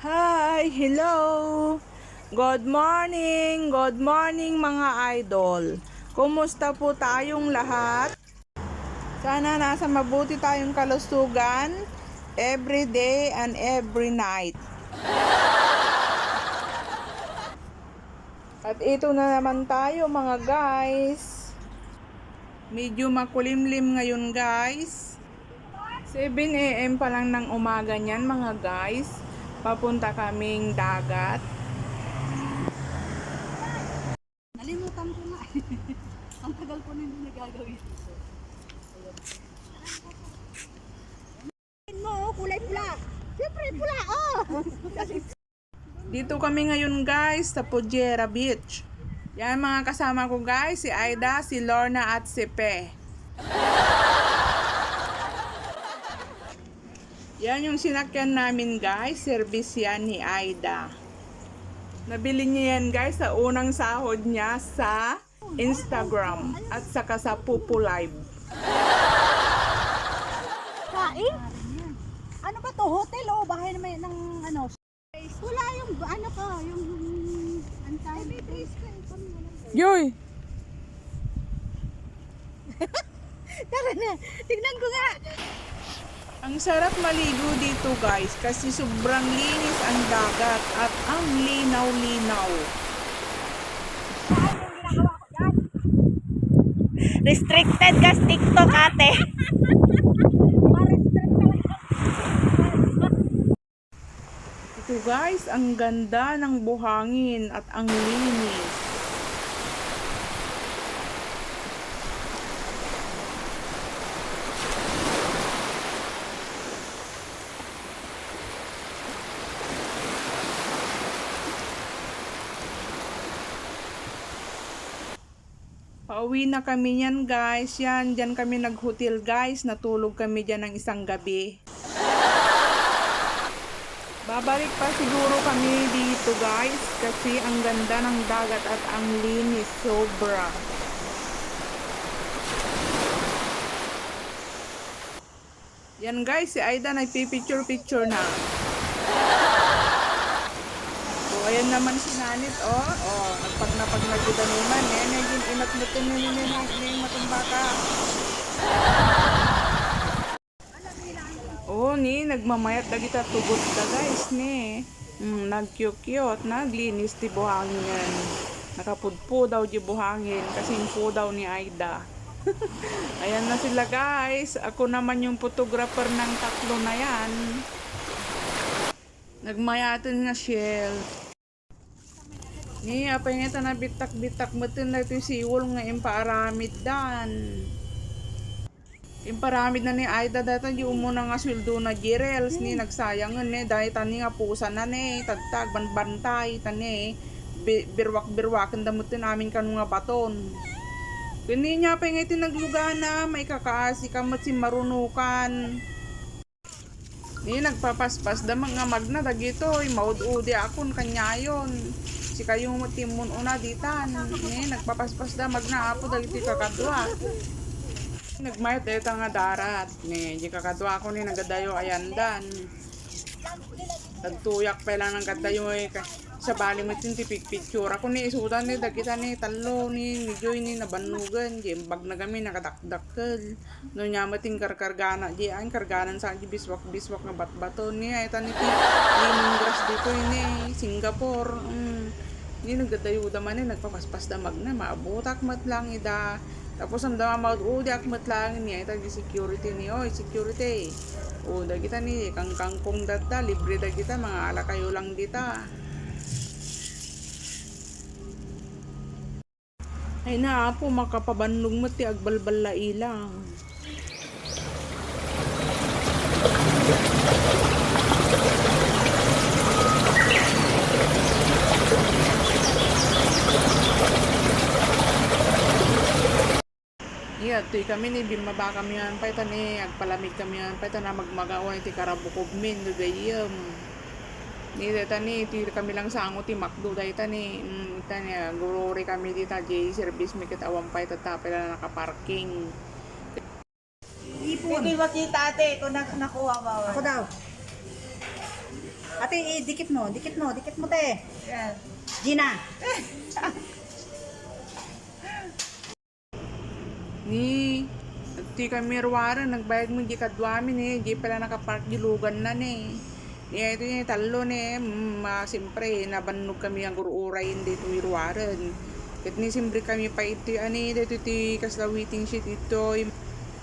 Hi! Hello! Good morning! Good morning mga idol! Kumusta po tayong lahat? Sana nasa mabuti tayong kalusugan every day and every night. At ito na naman tayo mga guys. Medyo makulimlim ngayon guys. 7 a.m. pa lang ng umaga niyan mga guys. Papunta kaming dagat. Nalimutan ko nga. Ang tagal ko na hindi nagagawin ito. Ayan mo, kulay pula. Siyempre, pula, oh! Dito kami ngayon guys sa Pujera Beach. Yan mga kasama ko guys, si Aida, si Lorna at si Pe. Yan yung sinakyan namin guys, service yan ni Aida. Nabili niya yan guys sa unang sahod niya sa Instagram at saka sa Pupu Live. Kain? Ano ba to? Hotel o bahay naman ng ano? Wala yung ano ko, yung antay. Yoy! Tara na, tignan ko nga. Ang sarap maligo dito guys kasi sobrang linis ang dagat at ang linaw-linaw. Restricted ka TikTok ate. Ito guys, ang ganda ng buhangin at ang linis. Pauwi na kami yan guys. Yan, dyan kami nag-hotel guys. Natulog kami dyan ng isang gabi. Babalik pa siguro kami dito guys kasi ang ganda ng dagat at ang linis sobra. Yan guys, si Aida nagpipicture picture na. Ayan naman si Nanit oh. Oh, nagpag napag nagkita naman. Eh, naging inat mo ito ni matong bata. Oo ni, nagmamayat na kita tugot ka guys ni. Mm, nagkyukyot, naglinis ti buhangin. Nakapudpo daw di buhangin kasi po daw ni Aida. Ayan na sila guys. Ako naman yung photographer ng tatlo na yan. Nagmayatin nga shell. Ni, apa nga na bitak-bitak mo na ito yung siwol nga impaaramid dan. Imparamid na ni Aida data di umo na nga sweldo na girels ni nagsayangan ni dahil tani nga pusa na ni tagtag banbantay tani bi- birwak-birwak ang damutin namin kanu nga baton. Kini niya pa nga tinagluga na may kakaasi ka mat si marunukan. Ni nagpapaspas da mga magna dagito maud-udi akon kanyayon. Si kayo mo timon una ditan. Ni nagpapaspas da magna apo dagiti kakadwa. Nagmayot dito nga darat. Ni, di kakadwa ko ni nagadayo ayandan. Nagtuyak pa lang ng kadayo eh. Sa bali mo tinti picture. Ako ni isudan ni dagita ni talo ni ni Joy ni nabanugan. Di bag na kami nakadakdakkel. No nya mating karkargana. Di ang karganan sa di biswak biswak nga batbato ni ay tani ti limong grass dito ini Singapore. Mm. Ni nagadayo daman ni nagpapaspas damag na maabutak mat lang ida. Tapos ang dama maud o di lang niya ita di security ni oy security. O da kita ni kang kangkong data libre da kita mga ala kayo lang dita. Ay na po makapabanlong mo ti agbalbal ilang. Iya, tuy kami ni bimaba kami yan, pa ito ni, agpalamig kami yan, pa ito na magmagawa iti karabukob min, gagayam. Ni data ni, tuy kami lang sa ango ti makdo, data ni, mm, ita ni, gururi kami dita, J service mi kitawang pa ito tapos na nakaparking. Ipon. Hindi makita ate kung nak nakuha ba. Ako daw. Ate, eh, dikit mo, dikit mo, dikit mo, te. Gina. Ni, ti kami ruwara, nagbayad mo di kadwamin eh, di pala nakapark di lugan na ni. Ni ito ni talo ni, mm, ah, siyempre, nabannog kami ang gururay dito iruwaran. Kat ni siyempre kami pa ito, ani, dito ti kasla waiting sheet ito,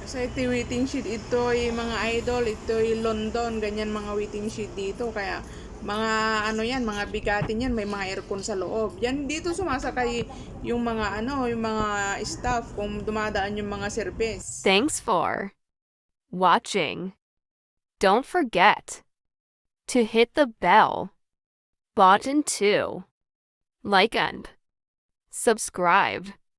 sa ito waiting sheet ito, yung mga idol, ito yung London, ganyan mga waiting sheet dito, kaya mga ano yan, mga bigatin yan, may mga aircon sa loob. Yan dito sumasakay yung mga ano, yung mga staff kung dumadaan yung mga service. Thanks for watching. Don't forget to hit the bell button too. Like and subscribe.